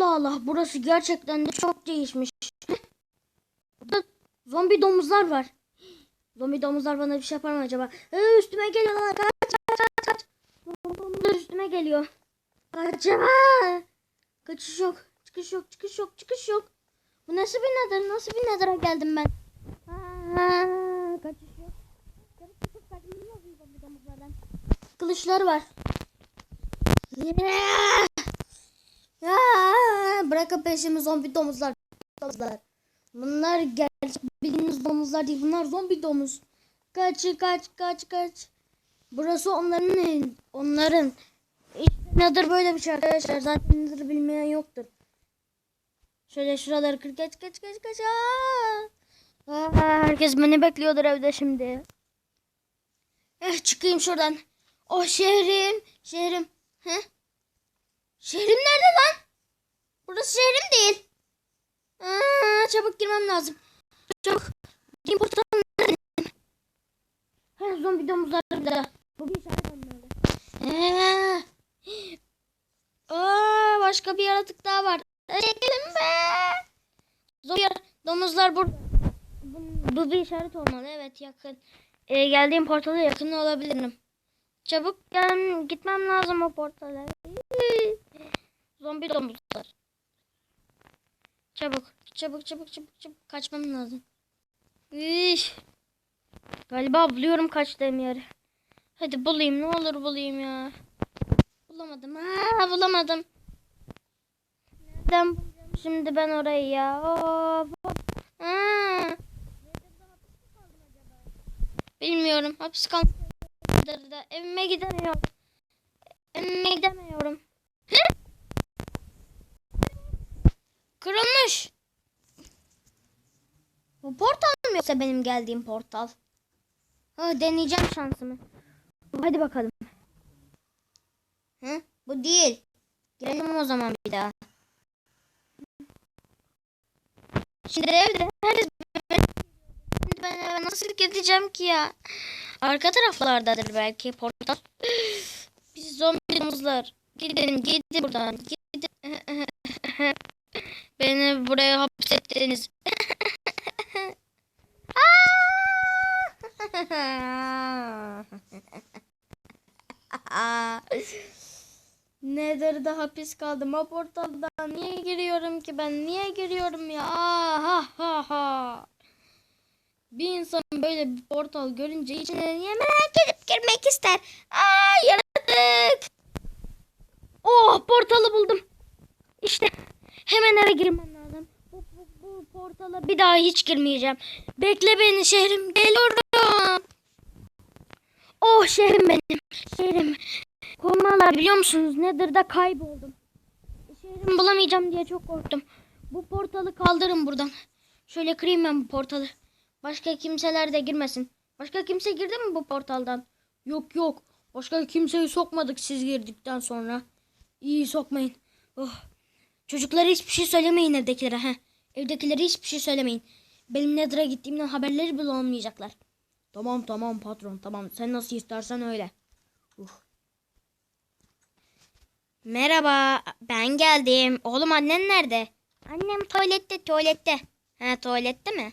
Allah Allah burası gerçekten de çok değişmiş. Burada zombi domuzlar var. Zombi domuzlar bana bir şey yapar mı acaba? Ee, üstüme geliyorlar. Kaç kaç kaç kaç. Üstüme geliyor. Kaçma. Kaçış yok. Çıkış yok. Çıkış yok. Çıkış yok. Bu nasıl bir nedir? Nasıl bir nedire geldim ben? Aa, kaçış yok. Kılıçları var. Yeah! Bırakın peşimi zombi domuzlar. domuzlar. Bunlar gerçek bildiğiniz domuzlar değil. Bunlar zombi domuz. Kaç kaç kaç kaç. Burası onların onların. İşte nedir böyle bir şey arkadaşlar. Zaten nedir bilmeyen yoktur. Şöyle şuraları kır geç geç geç geç. Aa! Aa, herkes beni bekliyordur evde şimdi. Eh çıkayım şuradan. O şehrim, şehrim. Heh. Şehrim nerede lan? Burası şehrim değil. Aa, çabuk girmem lazım. Çabuk. Gireyim portalın nerede? Ha, zombi domuzlar burada. Bu bir işaret olmalı. Ee, Aa, başka bir yaratık daha var. Çekelim be. Zombi domuzlar burada. Bu, bu bir işaret olmalı. Evet yakın. Ee, geldiğim portala yakın olabilirim. Çabuk gel gitmem lazım o portala. Zombi domuzlar. Çabuk, çabuk, çabuk, çabuk, çabuk. Kaçmam lazım. Üş. Galiba buluyorum kaçtığım yeri. Hadi bulayım, ne olur bulayım ya. Bulamadım. Aa, bulamadım. Nereden bulacağım şimdi ben orayı ya? Of. Aa. Bilmiyorum. Hapis kalmış. Evime gidemiyorum. Evime gidemiyorum. Kırılmış. Bu portal mı yoksa benim geldiğim portal? Ha, deneyeceğim şansımı. Hadi bakalım. Hı? Bu değil. Girelim o zaman bir daha. Şimdi evde herkes ben eve nasıl gideceğim ki ya? Arka taraflardadır belki portal. Biz zombi domuzlar. Gidin gidin buradan. Gidin. Beni buraya hapsettiniz. Nedir de hapis kaldım o portaldan. Niye giriyorum ki ben? Niye giriyorum ya? Ah, ha ha ha. Bir insan böyle bir portal görünce içine niye merak edip girmek ister? Aa yaratık. Oh portalı buldum. İşte hemen eve girmem lazım. Bu, bu, bu portala bir daha hiç girmeyeceğim. Bekle beni şehrim geliyorum. Oh şehrim benim. Şehrim. Korumalar biliyor musunuz? Nedir de kayboldum. Şehrimi bulamayacağım diye çok korktum. Bu portalı kaldırın buradan. Şöyle kırayım ben bu portalı. Başka kimseler de girmesin. Başka kimse girdi mi bu portaldan? Yok yok. Başka kimseyi sokmadık siz girdikten sonra. İyi sokmayın. Oh. Çocuklara hiçbir şey söylemeyin evdekilere. He. Evdekilere hiçbir şey söylemeyin. Benim Nether'a gittiğimden haberleri bile olmayacaklar. Tamam tamam patron tamam. Sen nasıl istersen öyle. Uh. Merhaba ben geldim. Oğlum annen nerede? Annem tuvalette tuvalette. Ha tuvalette mi?